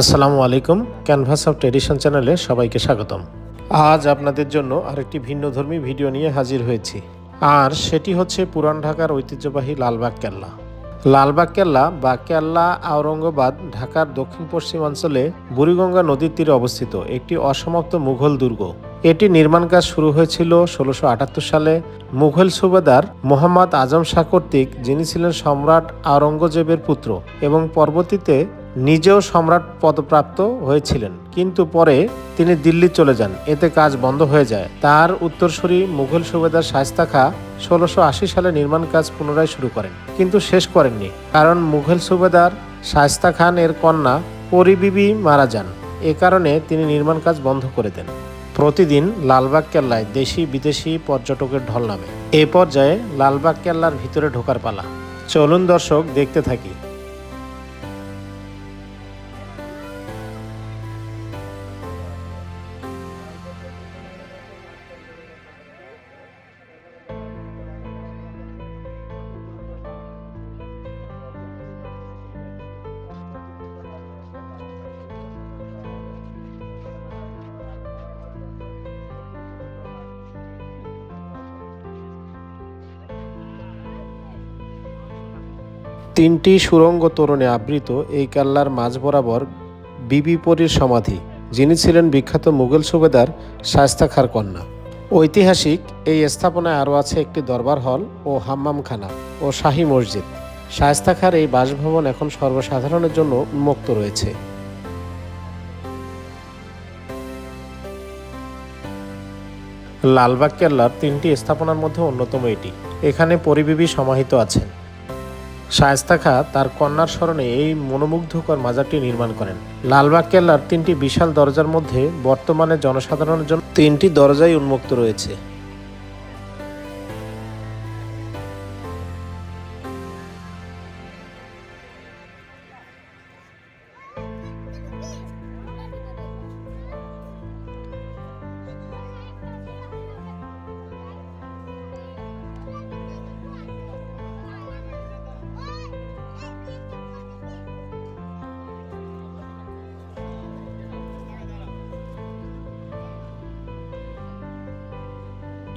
আসসালামু আলাইকুম canvas of tradition চ্যানেলে সবাইকে স্বাগতম। আজ আপনাদের জন্য আরেকটি ভিন্নধর্মী ভিডিও নিয়ে হাজির হয়েছি। আর সেটি হচ্ছে পুরান ঢাকার ঐতিহ্যবাহী লালবাগ কেল্লা। লালবাগ কেল্লা বা কেল্লা আওরঙ্গাবাদ ঢাকার দক্ষিণ পশ্চিমাঞ্চলে বুড়িগঙ্গা নদীর তীরে অবস্থিত একটি অসমাপ্ত মুঘল দুর্গ। এটি নির্মাণ কাজ শুরু হয়েছিল ষোলোশো সালে। মুঘল সুবেদার মোহাম্মদ আজম শাহ কর্তৃক, যিনি ছিলেন সম্রাট আওরঙ্গজেবের পুত্র এবং পরবর্তীতে নিজেও সম্রাট পদপ্রাপ্ত হয়েছিলেন। কিন্তু পরে তিনি দিল্লি চলে যান। এতে কাজ বন্ধ হয়ে যায়। তার উত্তরসূরি মুঘল সুবেদার শায়স্তা খা ষোলোশো সালে নির্মাণ কাজ পুনরায় শুরু করেন, কিন্তু শেষ করেননি। কারণ মুঘল সুবেদার শায়স্তা খান এর কন্যা পরিবিবি মারা যান। এ কারণে তিনি নির্মাণ কাজ বন্ধ করে দেন। প্রতিদিন লালবাগ কেল্লায় দেশি বিদেশি পর্যটকের ঢল নামে। এ পর্যায়ে লালবাগ কেল্লার ভিতরে ঢোকার পালা। চলুন দর্শক দেখতে থাকি। তিনটি সুরঙ্গ তোরণে আবৃত এই কেল্লার মাঝ বরাবর বিবি পরীর সমাধি, যিনি ছিলেন বিখ্যাত মুঘল সুবেদার শায়স্তা খার কন্যা। ঐতিহাসিক এই স্থাপনায় আরও আছে একটি দরবার হল ও হাম্মামখানা ও শাহী মসজিদ। শায়স্তা খার এই বাসভবন এখন সর্বসাধারণের জন্য উন্মুক্ত রয়েছে। লালবাগ কেল্লার তিনটি স্থাপনার মধ্যে অন্যতম এটি। এখানে পরিবিবি সমাহিত আছেন। শায়েস্তা খা তার কন্যার স্মরণে এই মনোমুগ্ধকর মাজারটি নির্মাণ করেন। লালবাগ কেল্লার তিনটি বিশাল দরজার মধ্যে বর্তমানে জনসাধারণের জন্য তিনটি দরজাই উন্মুক্ত রয়েছে।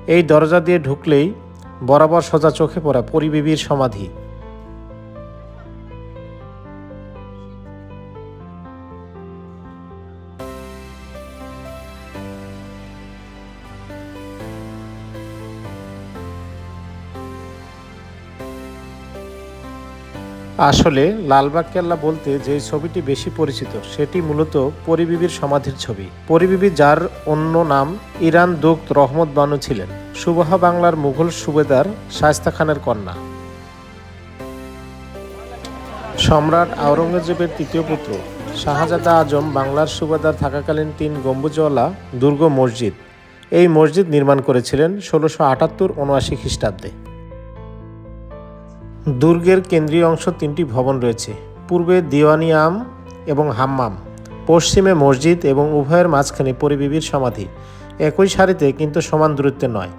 এই দরজা দিয়ে ঢুকলেই বরাবর সোজা চোখে পড়া পরিবেবীর সমাধি। আসলে লালবাগ কেল্লা বলতে যে ছবিটি বেশি পরিচিত, সেটি মূলত পরিবিবির সমাধির ছবি। পরিবিবি যার অন্য নাম ইরান দুগ্ধ রহমত বানু ছিলেন। সুবাহা বাংলার মুঘল সুবেদার শায়স্তা খানের কন্যা। সম্রাট আওরঙ্গজেবের তৃতীয় পুত্র, শাহজাদা আজম বাংলার সুবেদার থাকাকালীন তিন গম্বুজওয়ালা দুর্গ মসজিদ। এই মসজিদ নির্মাণ করেছিলেন ষোলোশো আটাত্তর উনআশি খ্রিস্টাব্দে। দুর্গের কেন্দ্রীয় অংশ তিনটি ভবন রয়েছে। পূর্বে দিওয়ানি আম এবং হাম্মাম, পশ্চিমে মসজিদ এবং উভয়ের মাঝখানে পরিবিবির সমাধি। একই সারিতে কিন্তু সমান দূরত্বে নয়।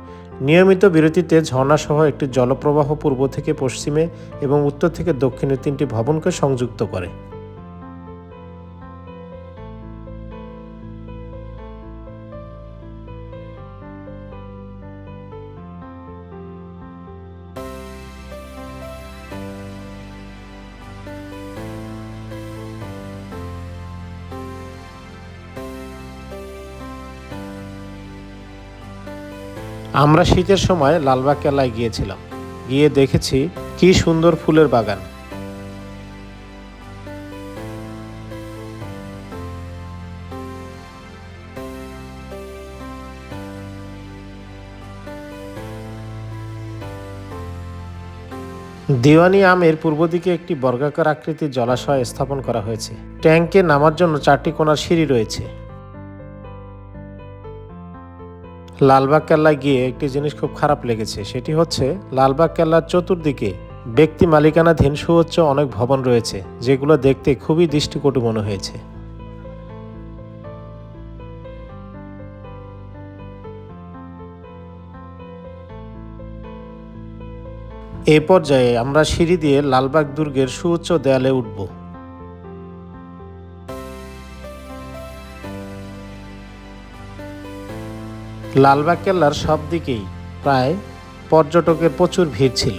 নিয়মিত বিরতিতে ঝর্ণাসহ একটি জলপ্রবাহ পূর্ব থেকে পশ্চিমে এবং উত্তর থেকে দক্ষিণে তিনটি ভবনকে সংযুক্ত করে। আমরা শীতের সময় লালবাগ কেলায় গিয়েছিলাম। গিয়ে দেখেছি কি সুন্দর ফুলের বাগান। দিওয়ানি আমের পূর্ব দিকে একটি বর্গাকার আকৃতির জলাশয় স্থাপন করা হয়েছে। ট্যাঙ্কে নামার জন্য চারটি কোনার সিঁড়ি রয়েছে। লালবাগ কেল্লায় গিয়ে একটি জিনিস খুব খারাপ লেগেছে, সেটি হচ্ছে লালবাগ কেল্লার চতুর্দিকে ব্যক্তি মালিকানাধীন সুউচ্চ অনেক ভবন রয়েছে, যেগুলো দেখতে খুবই দৃষ্টিকটু মনে হয়েছে। এ পর্যায়ে আমরা সিঁড়ি দিয়ে লালবাগ দুর্গের সুউচ্চ দেয়ালে উঠব। লালবাগ কেল্লার সব দিকেই প্রায় পর্যটকের প্রচুর ভিড় ছিল।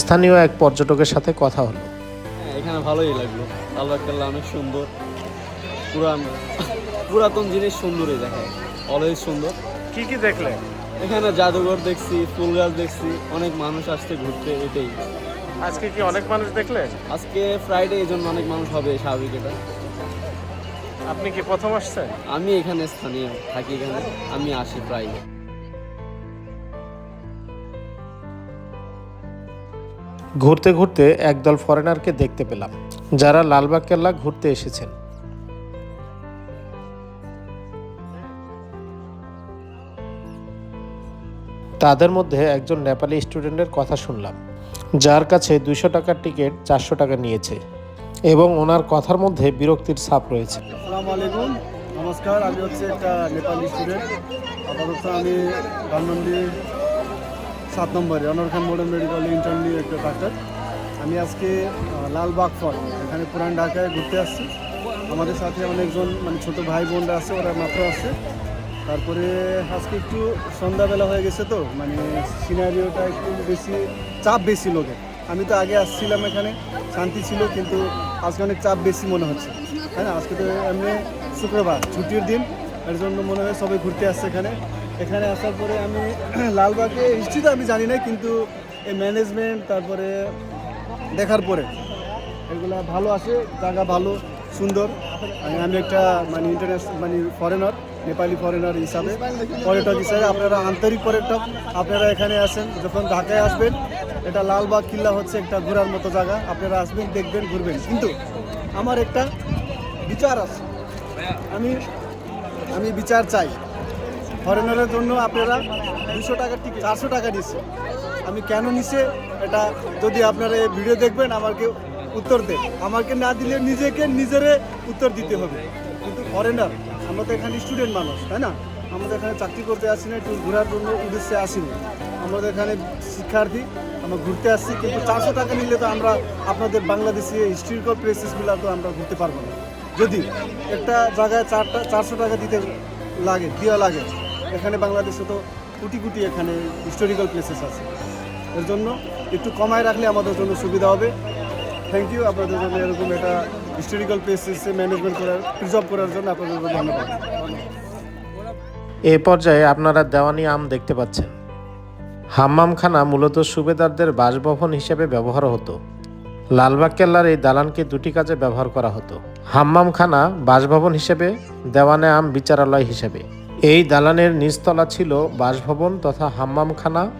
স্থানীয় এক পর্যটকের সাথে কথা হলো। হ্যাঁ এখানে ভালোই লাগল। লালবাগ কেল্লা অনেক সুন্দর। পুরান পুরাতন জিনিস সুন্দরই দেখায়। অলওয়েজ সুন্দর। কি কি দেখলে? এখানে জাদুঘর দেখছি ফুল গাছ দেখছি অনেক মানুষ আসছে ঘুরতে এটাই। আজকে কি অনেক মানুষ দেখলে? আজকে ফ্রাইডে এই জন্য অনেক মানুষ হবে স্বাভাবিক এটা। আপনি কি প্রথম আসছেন? আমি এখানে স্থানীয় থাকি এখানে আমি আসি প্রায়। ঘুরতে ঘুরতে একদল ফরেনারকে দেখতে পেলাম যারা লালবাগ কেল্লা ঘুরতে এসেছেন। তাদের মধ্যে একজন নেপালি স্টুডেন্টের কথা শুনলাম যার কাছে দুশো টাকার টিকিট চারশো টাকা নিয়েছে। এবং ওনার কথার মধ্যে বিরক্তির ছাপ রয়েছে। আলাইকুম। নমস্কার, আমি হচ্ছে একটা নেপালি স্টুডেন্ট আপাতত আমি ধানমন্ডি সাত নম্বরে, অনর খান মেডিকেল ইন্টারনি একটা ডাক্তার। আমি আজকে লালবাগ ফর্ট এখানে পুরান ঢাকায় ঘুরতে আসছি। আমাদের সাথে অনেকজন মানে ছোট ভাই বোনরা আছে, ওরা মাত্র আছে। তারপরে আজকে একটু সন্ধ্যাবেলা হয়ে গেছে তো মানে সিনারিওটা একটু বেশি, চাপ বেশি লোকের। আমি তো আগে আসছিলাম এখানে। শান্তি ছিল, কিন্তু আজকে অনেক চাপ বেশি মনে হচ্ছে। না? আজকে তো এমনি শুক্রবার, ছুটির দিন। এর জন্য মনে হয় সবাই ঘুরতে আসছে এখানে। এখানে আসার পরে আমি লালবাগে হিস্ট্রি তো, আমি জানি না কিন্তু এই ম্যানেজমেন্ট তারপরে দেখার পরে এগুলা ভালো আছে, জায়গা ভালো, সুন্দর। আমি একটা মানে ইন্টারন্যাশনাল মানে ফরেনার নেপালি ফরেনার হিসাবে। পর্যটক হিসাবে আপনারা আন্তরিক পর্যটক, আপনারা এখানে আসেন, যখন ঢাকায় আসবেন এটা লালবাগ কিল্লা হচ্ছে একটা ঘোরার মতো জায়গা। আপনারা আসবেন, দেখবেন, ঘুরবেন। কিন্তু আমার একটা বিচার আছে। আমি আমি বিচার চাই। ফরেনারের জন্য আপনারা দুশো টাকা টিকিট চারশো টাকা নিচ্ছে। আমি কেন নিছে এটা যদি আপনারা এই ভিডিও দেখবেন, আমাকে উত্তর দেন। আমাকে না দিলে নিজেকে নিজেরে উত্তর দিতে হবে। কিন্তু ফরেনার আমরা তো এখানে স্টুডেন্ট মানুষ, তাই না? আমাদের এখানে চাকরি করতে আসি না একটু ঘোরার জন্য উদ্দেশ্যে আসিনি। আমাদের এখানে শিক্ষার্থী, আমরা ঘুরতে আসছি, কিন্তু চারশো টাকা নিলে তো আমরা আপনাদের বাংলাদেশি হিস্ট্রিক্যাল প্লেসেসগুলো তো আমরা ঘুরতে পারব না। যদি একটা জায়গায় চারটা, চারশো টাকা দিতে লাগে, দেওয়া লাগে, এখানে বাংলাদেশে তো কোটি কোটি এখানে হিস্টোরিক্যাল প্লেসেস আছে। এর জন্য একটু কমায় রাখলে আমাদের জন্য সুবিধা হবে। থ্যাংক ইউ আপনাদের জন্য এরকম একটা হিস্টোরিক্যাল প্লেসেসে ম্যানেজমেন্ট করার প্রিজার্ভ করার জন্য আপনাদের ধন্যবাদ। এ পর্যায়ে আপনারা দেওয়ানি আম দেখতে পাচ্ছেন। হাম্মামখানা মূলত সুবেদারদের বাসভবন হিসেবে ব্যবহার হতো। লালবাগ কেল্লার এই দালানকে দুটি কাজে ব্যবহার করা হতো। হাম্মামখানা বাসভবন হিসেবে, দেওয়ানে আম বিচারালয় হিসেবে। এই দালানের নিচতলা ছিল বাসভবন তথা হাম্মামখানা,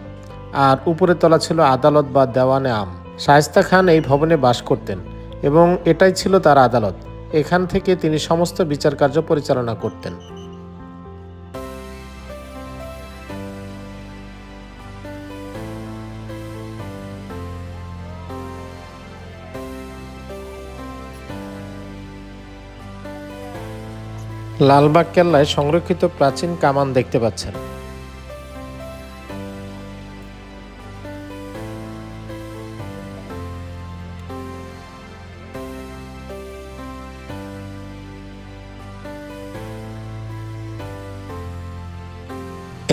আর উপরের তলা ছিল আদালত বা দেওয়ানে আম। শায়েস্তা খান এই ভবনে বাস করতেন, এবং এটাই ছিল তার আদালত। এখান থেকে তিনি সমস্ত বিচার কার্য পরিচালনা করতেন। লালবাগ কেল্লায় সংরক্ষিত প্রাচীন কামান দেখতে পাচ্ছেন।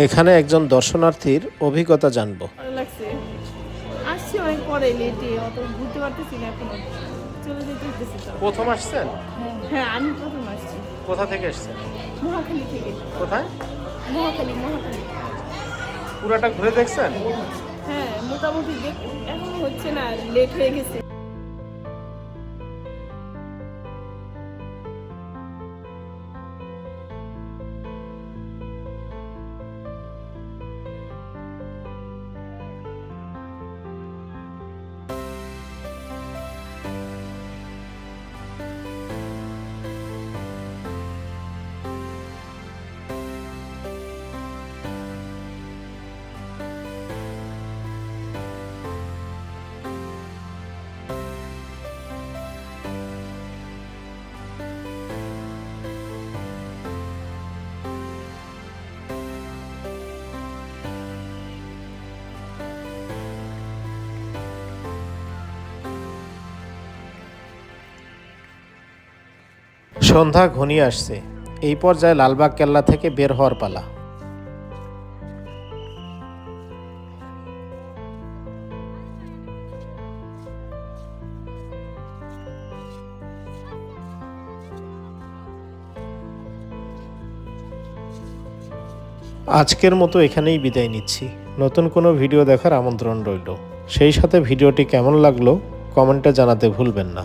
এখানে একজন দর্শনার্থীর অভিজ্ঞতা জানব। অনেক পরে লেটে, অত ঘুরতে পারতেছি না এখনও। চলে যেতে হতেছে তো। প্রথম আসছেন? হ্যাঁ আমি প্রথম আসছি। কোথা থেকে এসছেন মহাখালী থেকে। কোথায়? মহাখালী মহাখালী। পুরাটা ঘুরে দেখছেন? হ্যাঁ মোটামুটি এখন হচ্ছে না লেট হয়ে গেছে। সন্ধ্যা ঘনিয়ে আসছে। এই পর্যায়ে লালবাগ কেল্লা থেকে বের হওয়ার পালা। আজকের মতো এখানেই বিদায় নিচ্ছি। নতুন কোনো ভিডিও দেখার আমন্ত্রণ রইল। সেই সাথে ভিডিওটি কেমন লাগল, কমেন্টে জানাতে ভুলবেন না।